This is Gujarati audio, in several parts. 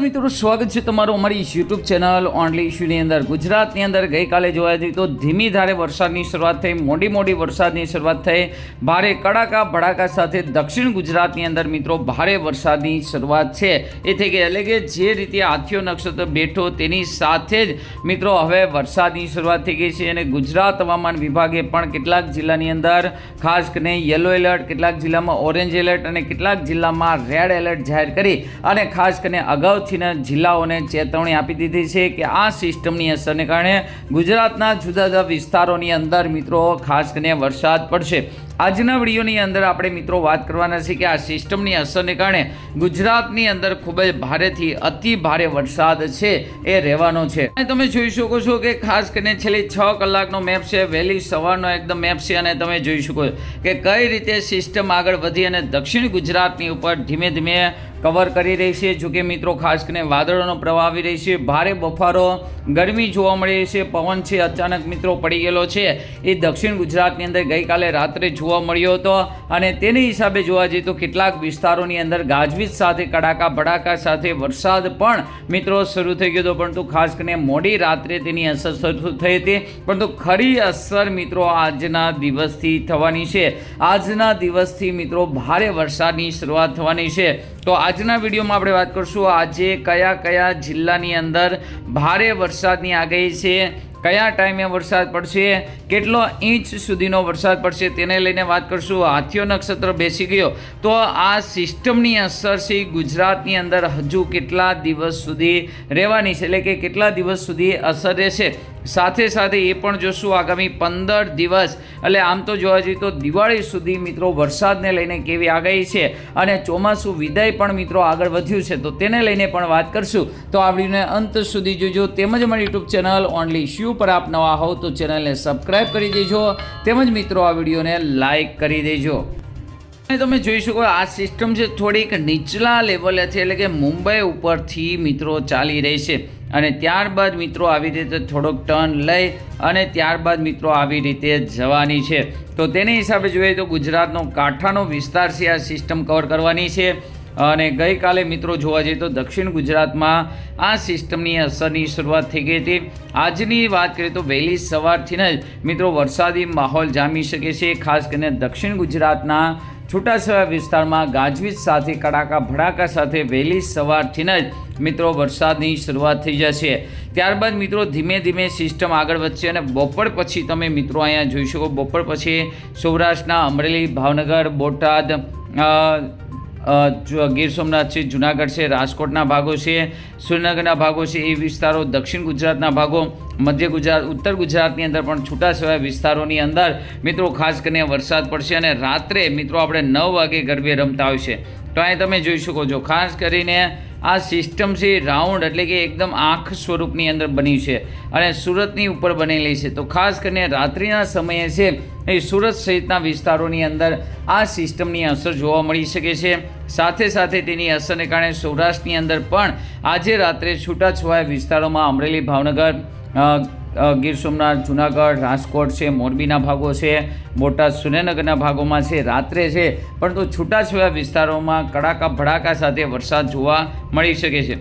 મિત્રો, સ્વાગત છે તમારું અમારી યુટ્યુબ ચેનલ ઓનલી ઇશ્યુની અંદર. ગુજરાતની અંદર ગઈકાલે જોવા જઈએ તો ધીમી ધારે વરસાદની શરૂઆત થઈ, મોડી મોડી વરસાદની શરૂઆત થઈ. ભારે કડાકા ભડાકા સાથે દક્ષિણ ગુજરાતની અંદર મિત્રો ભારે વરસાદની શરૂઆત છે. એ થઈ ગઈ. એટલે કે જે રીતે હાથીઓ નક્ષત્ર બેઠો તેની સાથે જ મિત્રો હવે વરસાદની શરૂઆત થઈ ગઈ છે. અને ગુજરાત હવામાન વિભાગે પણ કેટલાક જિલ્લાની અંદર, ખાસ કરીને યલો એલર્ટ, કેટલાક જિલ્લામાં ઓરેન્જ એલર્ટ અને કેટલાક જિલ્લામાં રેડ એલર્ટ જાહેર કરી. અને ખાસ કરીને અગાઉથીના જિલ્લાઓને ચેતવણી આપી દીધી છે કે આ સિસ્ટમની અસરને કારણે ગુજરાતના જુદા જુદા વિસ્તારોની અંદર મિત્રો ખાસ કરીને વરસાદ પડશે. આજના વિડીયોની અંદર આપણે મિત્રો વાત કરવાના છે કે આ સિસ્ટમની અસરને કારણે ગુજરાતની અંદર ખૂબ જ ભારેથી અતિ ભારે વરસાદ છે, એ રહેવાનો છે. અને તમે જોઈ શકો છો કે ખાસ કરીને છેલ્લી છ કલાકનો મેપ છે, વહેલી સવારનો એકદમ મેપ છે અને તમે જોઈ શકો છો કે કઈ રીતે સિસ્ટમ આગળ વધી અને દક્ષિણ ગુજરાતની ઉપર ધીમે ધીમે કવર કરી રહી છે. જોકે મિત્રો, ખાસ કરીને વાદળોનો પ્રવાહ આવી રહી છે. ભારે બફારો, ગરમી જોવા મળી રહી છે. પવન છે, અચાનક મિત્રો પડી ગયેલો છે. એ દક્ષિણ ગુજરાતની અંદર ગઈકાલે રાત્રે જોવા મળ્યો હતો અને તેની હિસાબે જોવા જઈએ તો કેટલાક વિસ્તારોની અંદર ગાજવીજ સાથે, કડાકા ભડાકા સાથે વરસાદ પણ મિત્રો શરૂ થઈ ગયો હતો. પરંતુ ખાસ કરીને મોડી રાત્રે તેની અસર શરૂ થઈ હતી. પરંતુ ખરી અસર મિત્રો આજના દિવસથી થવાની છે. આજના દિવસથી મિત્રો ભારે વરસાદની શરૂઆત થવાની છે. તો આજના વિડીયોમાં આપણે વાત કરશું આજે કયા કયા જિલ્લાની અંદર ભારે વરસાદની આગાહી છે, કયા ટાઈમે વરસાદ પડશે, કેટલો ઇંચ સુધીનો વરસાદ પડશે તેને લઈને વાત કરશું. હાથીઓ નક્ષત્ર બેસી ગયો. તો આ સિસ્ટમની અસર છે ગુજરાતની અંદર હજુ કેટલા દિવસ સુધી રહેવાની છે, એટલે કે કેટલા દિવસ સુધી અસર રહેશે? સાથે સાથે એ પણ જોશું આગામી પંદર દિવસ. એટલે આમ તો જોવા જઈએ તો દિવાળી સુધી મિત્રો વરસાદને લઈને કેવી આગાહી છે અને ચોમાસું વિદાય પણ મિત્રો આગળ વધ્યું છે તો તેને લઈને પણ વાત કરશું. તો આ અંત સુધી જોજો. તેમજ મારી યુટ્યુબ ચેનલ ઓનલી શ્યુ પર આપ નવા હોવ તો ચેનલને સબસ્ક્રાઈબ કરી દેજો. તેમજ મિત્રો આ વિડીયોને લાઇક કરી દેજો. અને તમે જોઈ શકો આ સિસ્ટમ છે થોડીક નીચલા લેવલે છે. એટલે કે મુંબઈ ઉપરથી મિત્રો ચાલી રહી છે. અને ત્યારબાદ મિત્રો આવી રીતે થોડોક ટર્ન લઈ અને ત્યારબાદ મિત્રો આવી રીતે જવાની છે. તો તેની હિસાબે જોઈએ તો ગુજરાતનો કાંઠાનો વિસ્તાર છે, આ સિસ્ટમ કવર કરવાની છે. અને ગઈકાલે મિત્રો જોવા જઈએ તો દક્ષિણ ગુજરાતમાં આ સિસ્ટમની અસરની શરૂઆત થઈ ગઈ હતી. આજની વાત કરીએ તો વહેલી સવારથી જ મિત્રો વરસાદી માહોલ જામી શકે છે. ખાસ કરીને દક્ષિણ ગુજરાતના છૂટાછવાયા વિસ્તારમાં ગાજવીજ સાથે, કડાકા ભડાકા સાથે વહેલી સવારથી જ મિત્રો, વરસાદની શરૂઆત થઈ જશે. ત્યારબાદ મિત્રો, ધીમે ધીમે સિસ્ટમ આગળ વધશે અને બપોર પછી તમે મિત્રો અહીંયા જોઈ શકો, બપોર પછી સૌરાષ્ટ્રના અમરેલી, ભાવનગર, બોટાદ ગીર સોમનાથ છે, જુનાગઢ છે, રાજકોટના ભાગો છે, સુરેન્દ્રનગરના ભાગો છે, એ વિસ્તારો, દક્ષિણ ગુજરાતના ભાગો, મધ્ય ગુજરાત, ઉત્તર ગુજરાતની અંદર પણ છૂટાછવાયા વિસ્તારોની અંદર મિત્રો, ખાસ કરીને વરસાદ પડશે અને રાત્રે મિત્રો, આપણે નવ વાગે ગરબે રમતા હોય છે. તો અહીં તમે જોઈ શકો છો, ખાસ કરીને આ સિસ્ટમ છે રાઉન્ડ એટલે કે એકદમ આંખ સ્વરૂપની અંદર બની છે અને સુરતની ઉપર બનેલી છે. તો ખાસ કરીને રાત્રિના સમયે છે એ સુરત સહિતના વિસ્તારોની અંદર આ સિસ્ટમની અસર જોવા મળી શકે છે. સાથે સાથે તેની અસરને કારણે સૌરાષ્ટ્રની અંદર પણ આજે રાત્રે છૂટાછવાયા વિસ્તારોમાં અમરેલી, ભાવનગર ગીર સોમનાથ, જુનાગઢ, રાજકોટ છે, મોરબીના ભાગો છે, બોટાદ સુરેન્દ્રનગરના ભાગોમાં છે, રાત્રે છે, પરંતુ છૂટાછવાયા વિસ્તારોમાં કડાકા ભડાકા સાથે વરસાદ જોવા મળી શકે છે.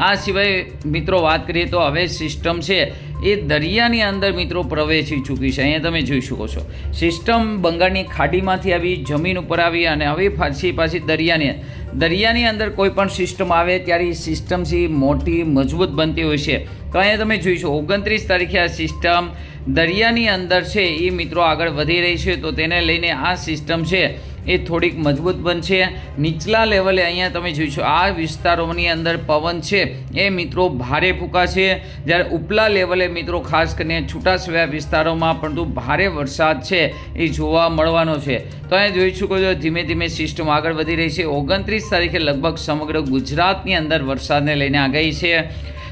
આ સિવાય મિત્રો વાત કરીએ તો હવે સિસ્ટમ છે એ દરિયાની અંદર મિત્રો પ્રવેશી ચૂકી છે. અહીંયા તમે જોઈ શકો છો. સિસ્ટમ બંગાળની ખાડીમાંથી આવી, જમીન ઉપર આવી અને હવે પાછી પાછી દરિયાની દરિયાની અંદર કોઈ પણ સિસ્ટમ આવે ત્યારે એ સિસ્ટમ છે એ મોટી, મજબૂત બનતી હોય છે. તો અહીંયા તમે જોઈશો ઓગણત્રીસ તારીખે આ સિસ્ટમ દરિયાની અંદર છે એ મિત્રો આગળ વધી રહી છે. તો તેને લઈને આ સિસ્ટમ છે એ થોડીક મજબૂત બનશે. નીચલા લેવલે અહીંયા તમે જોઈશો આ વિસ્તારોની અંદર પવન છે, એ મિત્રો ભારે ફૂંકાશે. જ્યારે ઉપલા લેવલે મિત્રો ખાસ કરીને છૂટાછવાયા વિસ્તારોમાં પરંતુ ભારે વરસાદ છે એ જોવા મળવાનો છે. તો અહીંયા જોઈ શકો છો, ધીમે ધીમે સિસ્ટમ આગળ વધી રહી છે. ઓગણત્રીસ તારીખે લગભગ સમગ્ર ગુજરાતની અંદર વરસાદને લઈને આગાહી છે.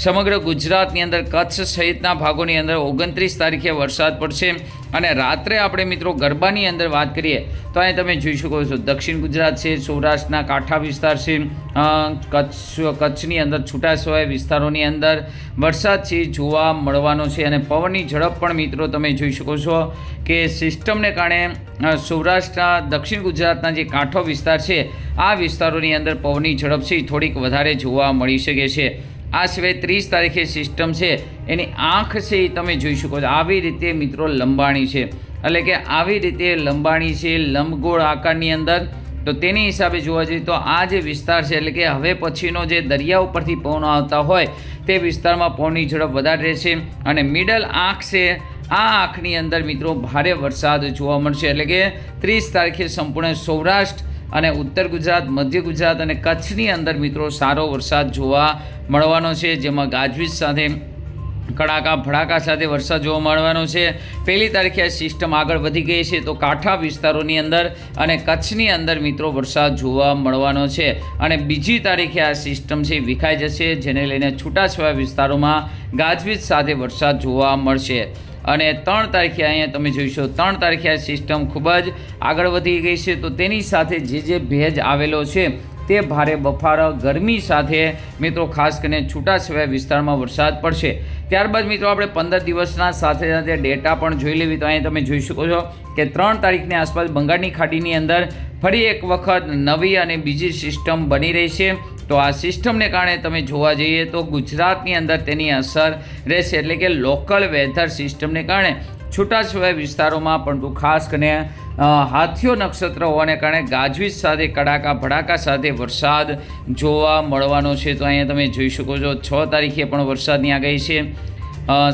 સમગ્ર ગુજરાતની અંદર કચ્છ સહિતના ભાગોની અંદર ઓગણત્રીસ તારીખે વરસાદ પડશે અને રાત્રે આપણે મિત્રો ગરબાની અંદર વાત કરીએ તો અહીં તમે જોઈ શકો છો દક્ષિણ ગુજરાત છે, સૌરાષ્ટ્રના કાંઠા વિસ્તાર છે કચ્છ, કચ્છની અંદર છૂટાછવાયા વિસ્તારોની અંદર વરસાદ છે, જોવા મળવાનો છે અને પવનની ઝડપ પણ મિત્રો તમે જોઈ શકો છો કે સિસ્ટમને કારણે સૌરાષ્ટ્રના દક્ષિણ ગુજરાતના જે કાંઠો વિસ્તાર છે, આ વિસ્તારોની અંદર પવનની ઝડપ છે, થોડીક વધારે જોવા મળી શકે છે. આ સિવાય ત્રીસ તારીખે સિસ્ટમ છે. એની આંખ છે એ તમે જોઈ શકો છો. આવી રીતે મિત્રો લંબાણી છે. એટલે કે આવી રીતે લંબાણી છે, લંબગોળ આકારની અંદર. તો તેની હિસાબે જોવા જઈએ તો આ જે વિસ્તાર છે, એટલે કે હવે પછીનો જે દરિયા ઉપરથી પવનો આવતા હોય, તે વિસ્તારમાં પવનની ઝડપ વધારે રહેશે. અને મિડલ આંખ છે, આ આંખની અંદર મિત્રો ભારે વરસાદ જોવા મળશે. એટલે કે ત્રીસ તારીખે સંપૂર્ણ સૌરાષ્ટ્ર અને ઉત્તર ગુજરાત, મધ્ય ગુજરાત અને કચ્છની અંદર મિત્રો સારો વરસાદ જોવા મળવાનો છે, જેમાં ગાજવીજ સાથે, કડાકા, ભડાકા સાથે વરસાદ જોવા મળવાનો છે. પહેલી તારીખે આ સિસ્ટમ આગળ વધી ગઈ છે, તો કાંઠા વિસ્તારોની અંદર અને કચ્છની અંદર મિત્રો વરસાદ જોવા મળવાનો છે. અને બીજી તારીખે આ સિસ્ટમ છે, વિખાઈ જશે, જેને લઈને છૂટાછવાયા વિસ્તારોમાં ગાજવીજ સાથે વરસાદ જોવા મળશે. અને ત્રણ તારીખે અહીંયા તમે જોઈશો ત્રણ તારીખે આ સિસ્ટમ ખૂબ જ આગળ વધી ગઈ છે. તો તેની સાથે જે જે ભેજ આવેલો છે તે ભારે બફારો, ગરમી સાથે મિત્રો ખાસ કરીને છૂટાછવાયા વિસ્તારમાં વરસાદ પડશે. ત્યારબાદ મિત્રો આપણે પંદર દિવસના સાથે સાથે ડેટા પણ જોઈ લેવી. તો અહીં તમે જોઈ શકો છો કે ત્રણ તારીખની આસપાસ બંગાળની ખાડીની અંદર ફરી એક વખત નવી અને બીજી સિસ્ટમ બની રહી છે. તો આ સિસ્ટમને કારણે તમે જોવા જઈએ તો ગુજરાતની અંદર તેની અસર રહેશે એટલે કે લોકલ વેધર સિસ્ટમને કારણે છૂટાછવાયા વિસ્તારોમાં પરંતુ ખાસ કરીને હાથીઓ નક્ષત્ર હોવાને કારણે ગાજવીજ સાથે, કડાકા ભડાકા સાથે વરસાદ જોવા મળવાનો છે. તો અહીંયા તમે જોઈ શકો છો, છ તારીખે પણ વરસાદની આગાહી છે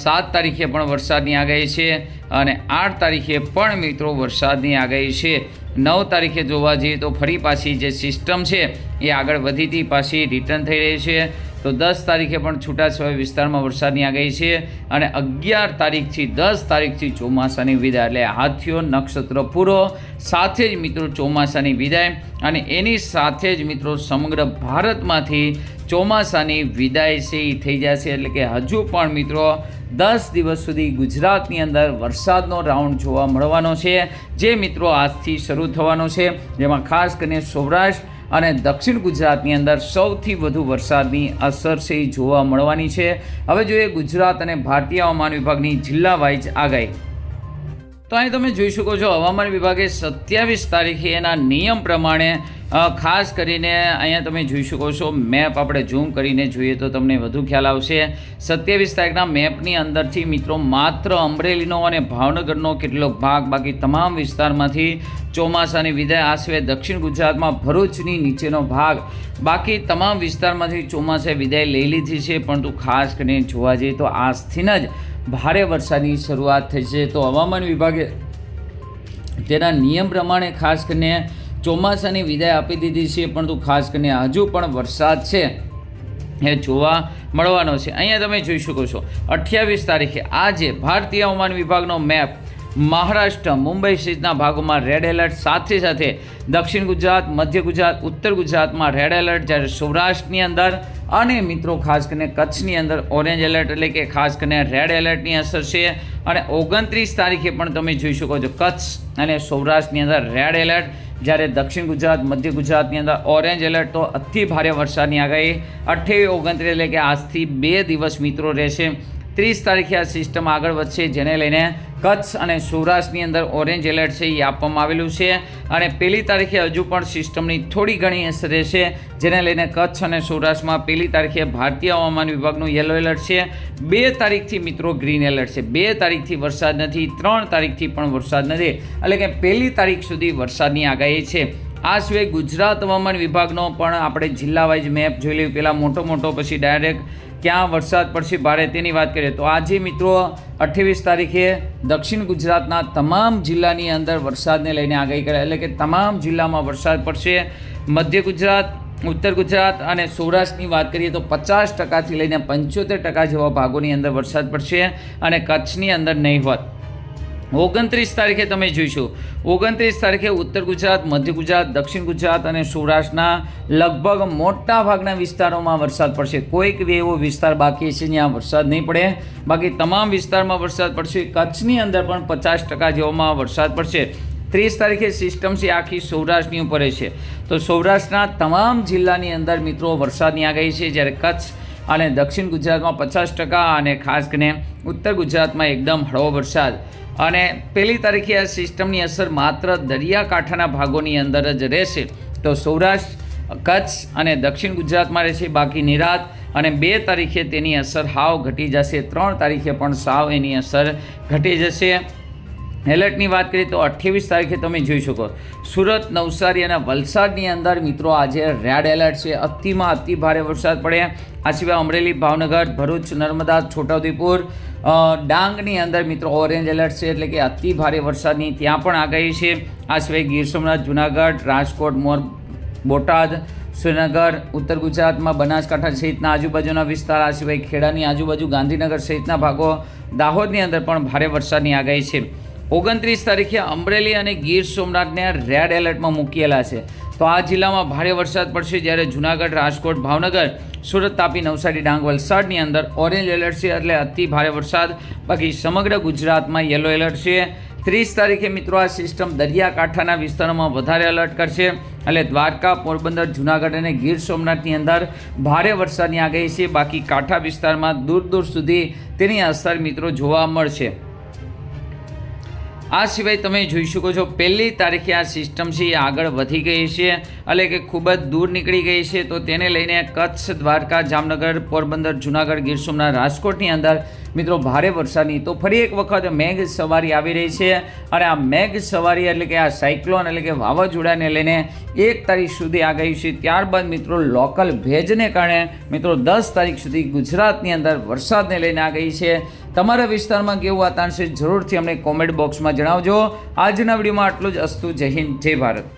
સાત તારીખે પણ વરસાદની આગાહી છે અને આઠ તારીખે પણ મિત્રો વરસાદની આગાહી છે. નવ તારીખે જોવા જઈએ તો ફરી પાછી જે સિસ્ટમ છે એ આગળ વધીથી પાછી રિટર્ન થઈ રહી છે. તો દસ તારીખે પણ છૂટાછવાયા વિસ્તારમાં વરસાદની આગાહી છે અને અગિયાર તારીખથી દસ તારીખથી ચોમાસાની વિદાય. એટલે હાથીઓ, નક્ષત્ર પૂરો. સાથે જ મિત્રો ચોમાસાની વિદાય અને એની સાથે જ મિત્રો સમગ્ર ભારતમાંથી ચોમાસાની વિદાય છે એ થઈ જશે. એટલે કે હજુ પણ મિત્રો દસ દિવસ સુધી ગુજરાતની અંદર વરસાદનો રાઉન્ડ જોવા મળવાનો છે. જે મિત્રો આજથી શરૂ થવાનો છે, જેમાં ખાસ કરીને સૌરાષ્ટ્ર અને દક્ષિણ ગુજરાતની અંદર સૌથી વધુ વરસાદની અસર છે એ જોવા મળવાની છે. હવે જોઈએ ગુજરાત અને ભારતીય હવામાન વિભાગની જિલ્લા વાઇઝ આગાહી. તો અહીં તમે જોઈ શકો છો, હવામાન વિભાગે સત્યાવીસ તારીખે એના નિયમ પ્રમાણે ખાસ કરીને અહીંયા તમે જોઈ શકો છો, મેપ આપણે ઝૂમ કરીને જોઈએ તો તમને વધુ ખ્યાલ આવશે. સત્યાવીસ તારીખના મેપની અંદરથી મિત્રો માત્ર અમરેલીનો અને ભાવનગરનો કેટલોક ભાગ, બાકી તમામ વિસ્તારમાંથી ચોમાસાની વિદાય આશરે દક્ષિણ ગુજરાતમાં ભરૂચની નીચેનો ભાગ. બાકી તમામ વિસ્તારમાંથી ચોમાસે વિદાય લઈ લીધી છે, પરંતુ ખાસ કરીને જોવા જઈએ તો આજથી જ ભારે વરસાદની શરૂઆત થઈ છે. તો હવામાન વિભાગે તેના નિયમ પ્રમાણે ખાસ કરીને ચોમાસાની વિદાય આપી દીધી છે પરંતુ ખાસ કરીને હજુ પણ વરસાદ છે. એ જોવા મળવાનો છે. અહીંયા તમે જોઈ શકો છો, અઠ્યાવીસ તારીખે આજે ભારતીય હવામાન વિભાગનો મેપ મહારાષ્ટ્ર, મુંબઈ સહિતના ભાગોમાં રેડ એલર્ટ સાથે સાથે દક્ષિણ ગુજરાત, મધ્ય ગુજરાત, ઉત્તર ગુજરાતમાં રેડ એલર્ટ જ્યારે સૌરાષ્ટ્રની અંદર અને મિત્રો ખાસ કરીને કચ્છની અંદર ઓરેન્જ એલર્ટ એટલે કે ખાસ કરીને રેડ એલર્ટની અસર છે. અને ઓગણત્રીસ તારીખે પણ તમે જોઈ શકો છો, કચ્છ અને સૌરાષ્ટ્રની અંદર રેડ એલર્ટ જ્યારે દક્ષિણ ગુજરાત, મધ્ય ગુજરાતની અંદર ઓરેન્જ એલર્ટ તો અતિ ભારે વરસાદની આગાહી. અઠ્યાવીસ ઓગણત્રીસ એટલે કે આજથી બે દિવસ મિત્રો રહેશે. ત્રીસ તારીખે આ સિસ્ટમ આગળ વધશે, જેને લઈને કચ્છ અને સૌરાષ્ટ્રની અંદર ઓરેન્જ એલર્ટ છે એ આપવામાં આવેલું છે. અને પહેલી તારીખે હજુ પણ સિસ્ટમની થોડી ઘણી અસર રહેશે, જેને લઈને કચ્છ અને સૌરાષ્ટ્રમાં પહેલી તારીખે ભારતીય હવામાન વિભાગનું યલો એલર્ટ છે. બે તારીખથી મિત્રો ગ્રીન એલર્ટ છે. બે તારીખથી વરસાદ નથી, ત્રણ તારીખથી પણ વરસાદ નથી. એટલે કે પહેલી તારીખ સુધી વરસાદની આગાહી છે. આ સિવાય ગુજરાત હવામાન વિભાગનો પણ આપણે જિલ્લા વાઇઝ મેપ જોઈ લઈએ પહેલાં મોટો મોટો પછી ડાયરેક્ટ ક્યાં વરસાદ પડશે ભારે તેની વાત કરીએ તો આજે મિત્રો અઠ્ઠાવીસ તારીખે દક્ષિણ ગુજરાતના તમામ જિલ્લાની અંદર વરસાદને લઈને આગાહી કરે એટલે કે તમામ જિલ્લામાં વરસાદ પડશે. મધ્ય ગુજરાત, ઉત્તર ગુજરાત અને સૌરાષ્ટ્રની વાત કરીએ તો પચાસ ટકાથી લઈને પંચોતેર ટકા જેવા ભાગોની અંદર વરસાદ પડશે અને કચ્છની અંદર નહીવત ઓગણત્રીસ તારીખે તમે જોઈશો. ઓગણત્રીસ તારીખે ઉત્તર ગુજરાત, મધ્ય ગુજરાત, દક્ષિણ ગુજરાત અને સૌરાષ્ટ્રના લગભગ મોટા ભાગના વિસ્તારોમાં વરસાદ પડશે. કોઈક એવો વિસ્તાર બાકી છે જ્યાં વરસાદ નહીં પડે. બાકી તમામ વિસ્તારમાં વરસાદ પડશે. કચ્છની અંદર પણ પચાસ ટકા જેવામાં વરસાદ પડશે. ત્રીસ તારીખે સિસ્ટમ છે આખી સૌરાષ્ટ્રની ઉપર છે. તો સૌરાષ્ટ્રના તમામ જિલ્લાની અંદર મિત્રો વરસાદની આગાહી છે. જ્યારે કચ્છ અને દક્ષિણ ગુજરાતમાં પચાસ ટકા અને ખાસ કરીને ઉત્તર ગુજરાતમાં એકદમ હળવો વરસાદ. અને પહેલી તારીખે આ સિસ્ટમની અસર માત્ર દરિયાકાંઠાના ભાગોની અંદર જ રહેશે. તો સૌરાષ્ટ્ર, કચ્છ અને દક્ષિણ ગુજરાતમાં રહેશે, બાકી નિરાત. અને બે તારીખે તેની અસર હાવ ઘટી જશે. ત્રણ તારીખે પણ સાવ એની અસર ઘટી જશે. એલર્ટની વાત કરીએ તો અઠ્યાવીસ તારીખે તમે જોઈ શકો. સુરત, નવસારી અને વલસાડની અંદર મિત્રો આજે રેડ એલર્ટ છે. અતિમાં અતિ ભારે વરસાદ પડે આ સિવાય અમરેલી, ભાવનગર, ભરૂચ, નર્મદા, છોટાઉદેપુર ડાંગની અંદર મિત્રો ઓરેન્જ એલર્ટ છે એટલે કે અતિ ભારે વરસાદની ત્યાં પણ આગાહી છે. આ સિવાય ગીર સોમનાથ, જુનાગઢ, રાજકોટ, મોર, બોટાદ, શ્રીનગર, ઉત્તર ગુજરાતમાં બનાસકાંઠા સહિતના આજુબાજુના વિસ્તાર, આ સિવાય ખેડાની આજુબાજુ ગાંધીનગર સહિતના ભાગો દાહોદની અંદર પણ ભારે વરસાદની આગાહી છે. ઓગણત્રીસ તારીખે અમરેલી અને ગીર સોમનાથને રેડ એલર્ટમાં મૂકેલા છે. તો આ જિલ્લામાં ભારે વરસાદ પડશે જ્યારે જુનાગઢ, રાજકોટ, ભાવનગર, સુરત, તાપી, નવસારી ડાંગ વલસાડની અંદર ઓરેન્જ એલર્ટ છે એટલે અતિ ભારે વરસાદ. બાકી સમગ્ર ગુજરાતમાં યલો એલર્ટ છે. ત્રીસ તારીખે મિત્રો આ સિસ્ટમ દરિયાકાંઠાના વિસ્તારોમાં વધારે એલર્ટ કરશે. એટલે દ્વારકા, પોરબંદર, જુનાગઢ અને ગીર સોમનાથની અંદર ભારે વરસાદની આગાહી છે. બાકી કાંઠા વિસ્તારમાં દૂર દૂર સુધી તેની અસર મિત્રો જોવા મળશે. આ સિવાય તમે જોઈ શકો છો, પહેલી તારીખે આ સિસ્ટમ છે એ આગળ વધી ગઈ છે. એટલે કે ખૂબ જ દૂર નીકળી ગઈ છે. તો તેને લઈને કચ્છ, દ્વારકા, જામનગર, પોરબંદર, જુનાગઢ, ગીર સોમનાથ, રાજકોટની અંદર મિત્રો ભારે વરસાદની. તો ફરી એક વખત મેઘ સવારી આવી રહી છે. અને આ મેઘ સવારી એટલે કે આ સાયક્લોન એટલે કે વાવાઝોડાને લઈને એક તારીખ સુધી આ ગયું છે. ત્યારબાદ મિત્રો લોકલ ભેજને કારણે મિત્રો દસ તારીખ સુધી ગુજરાતની અંદર વરસાદને લઈને આ ગઈ છે. તમારા વિસ્તારમાં કેવું વાતાવરણ છે જરૂરથી અમને કોમેન્ટ બોક્સમાં જણાવજો. આજના વિડીયોમાં આટલું જ. અસ્તુ જય હિન્દ, જય ભારત.